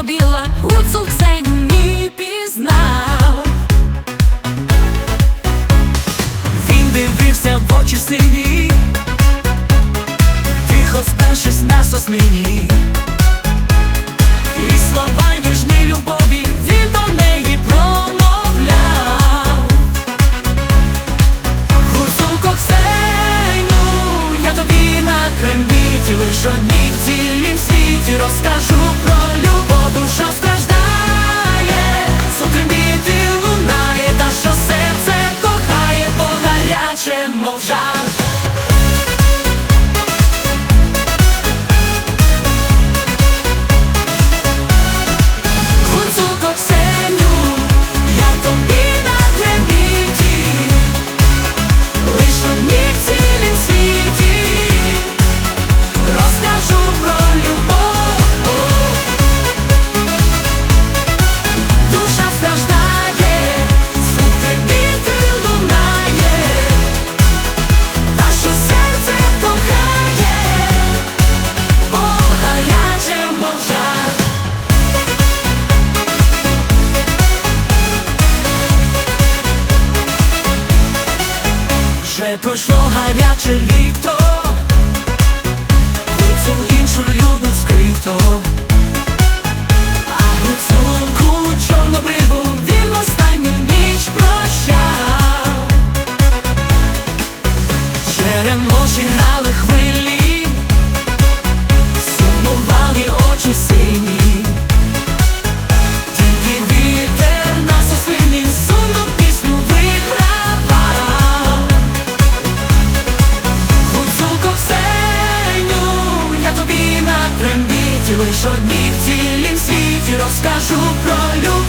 чорно-біла, гуцул Ксені пізнав. Він дивився в очі сині, тихо спершись на соснині, і слова ніжні любові він до неї промовляв. Гуцулко Ксеню, я тобі на креміті лиш 点梦想。Вже пройшло гаряче літо, Гуцул іншу любить скрито, а гуцулку чорнобриву він останню ніч прощав. Черемоші грали хвилі, сумували очі лиш одній в цілім світі розкажу про любов,